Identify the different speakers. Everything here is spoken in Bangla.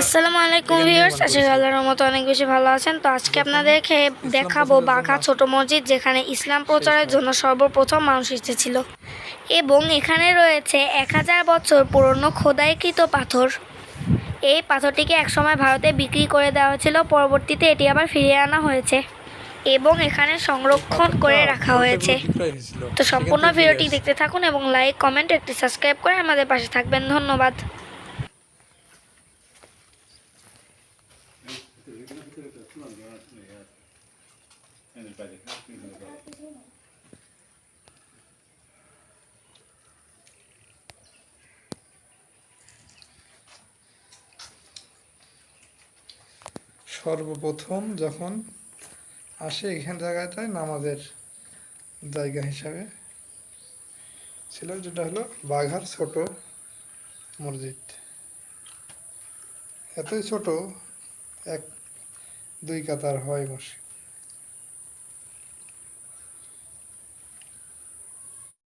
Speaker 1: আসসালামু আলাইকুম ভিউয়ার্স আশা করি আল্লাহর মতো অনেক বেশি ভালো আছেন। তো আজকে আপনাদেরকে দেখাবো বাঘা ছোট মসজিদ যেখানে ইসলাম প্রচারের জন্য সর্বপ্রথম মানুষ এসেছিল। এবং এখানে রয়েছে এক হাজার বছর পুরনো খোদাইকৃত পাথর। এই পাথরটিকে একসময় ভারতে বিক্রি করে দেওয়া হয়েছিল পরবর্তীতে এটি আবার ফিরিয়ে আনা হয়েছে এবং এখানে সংরক্ষণ করে রাখা হয়েছে। তো সম্পূর্ণ ভিডিওটি দেখতে থাকুন এবং লাইক কমেন্ট একটি সাবস্ক্রাইব করে আমাদের পাশে থাকবেন। ধন্যবাদ।
Speaker 2: সর্বপ্রথম যখন আসে এখান জায়গাটায় নামাজের জায়গা হিসাবে, ছিল যেটা হলো বাঘার ছোট মসজিদ। এতই ছোট, এক দুই কাতার হয় মসজিদ